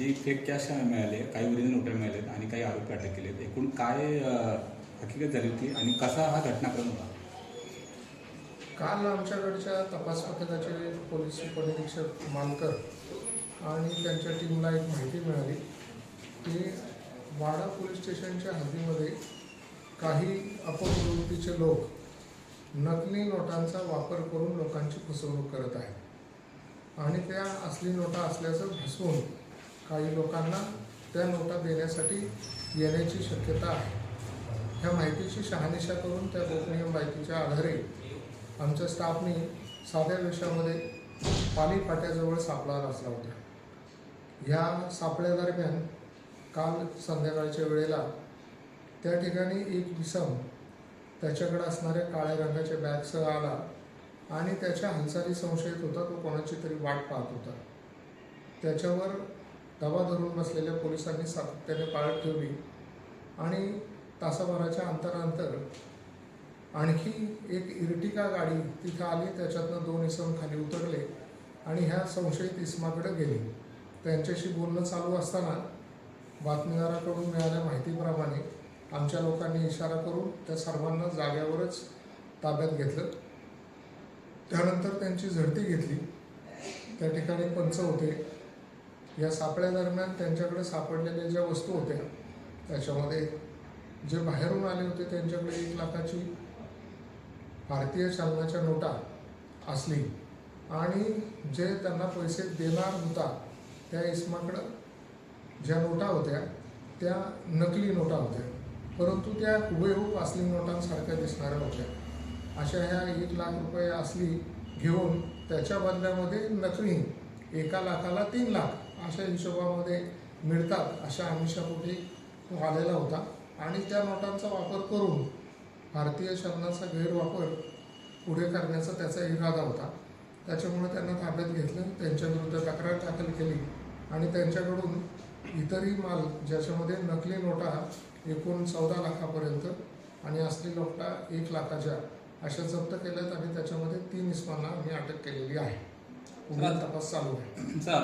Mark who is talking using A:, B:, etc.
A: Fake cash मिळाले काही original नोटा मिळालेत आणि काही आरोपी अटक केलेत एकूण काय हकीकत झाली होती आणि कसा हा घटनाक्रम होता?
B: काल आमच्याकडच्या तपास पथकाचे पोलीस उपनिरीक्षक मानकर आणि त्यांच्या टीमला एक माहिती मिळाली की वाडा पोलीस स्टेशनच्या हद्दीमध्ये काही अपप्रवृत्तीचे लोक नकली नोटांचा वापर करून लोकांची फसवणूक करत आहेत. आणि त्या असली नोटा असल्याचं भासवून काही लोकांना त्या नोटा देण्यासाठी येण्याची शक्यता आहे. ह्या माहितीची शहानिशा करून त्या गोपनीय माहितीच्या आधारे आमच्या स्टाफने साध्या वेशामध्ये पाली फाट्याजवळ सापळा रचला होता. ह्या सापळ्यादरम्यान काल संध्याकाळच्या वेळेला त्या ठिकाणी एक विसम त्याच्याकडे असणाऱ्या काळ्या रंगाच्या बॅगसह आला आणि त्याच्या हालचाली संशयित होता तो कोणाची तरी वाट पाहत होता. त्याच्यावर दबा धरून बसलेल्या पोलिसांनी सातत्याने पाळत ठेवली. आणि तासाभराच्या अंतरानंतर आणखी एक इर्टिका गाडी तिथं आली त्याच्यातनं दोन इसम खाली उतरले आणि ह्या संशयित इसमाकडे गेले. त्यांच्याशी बोलणं चालू असताना बातमीदाराकडून मिळाल्या माहितीप्रमाणे आमच्या लोकांनी इशारा करून त्या सर्वांना जाग्यावरच ताब्यात घेतलं. त्यानंतर त्यांची झडती घेतली. त्या ठिकाणी पंच होते. या सापळ्यादरम्यान त्यांच्याकडे सापडलेल्या ज्या वस्तू होत्या त्याच्यामध्ये जे बाहेरून आले होते त्यांच्याकडे एक लाखाची भारतीय चलनाच्या नोटा असली आणि जे त्यांना पैसे देणार होता त्या इस्माकडं ज्या नोटा होत्या त्या नकली नोटा होत्या. परंतु त्या हुबेहूब असली नोटांसारख्या दिसणाऱ्या होत्या. अशा ह्या एक लाख रुपये असली घेऊन त्याच्या बदल्यामध्ये नकली एका लाखाला तीन लाख अशा हिशोबामध्ये मिळतात अशा आमिषापोटी तो आलेला होता. आणि त्या नोटांचा वापर करून भारतीय शरणाचा गैरवापर पुढे करण्याचा त्याचा इरादा होता. त्याच्यामुळे त्यांना ताब्यात घेतलं त्यांच्याविरुद्ध तक्रार दाखल केली आणि त्यांच्याकडून इतरही माल ज्याच्यामध्ये नकली नोटा एकूण चौदा लाखापर्यंत आणि असली नोटा एक लाखाच्या अशा जप्त केल्यात आणि त्याच्यामध्ये तीन इस्मांना आम्ही अटक केलेली आहे. पुढील तपास चालू आहे
A: चा-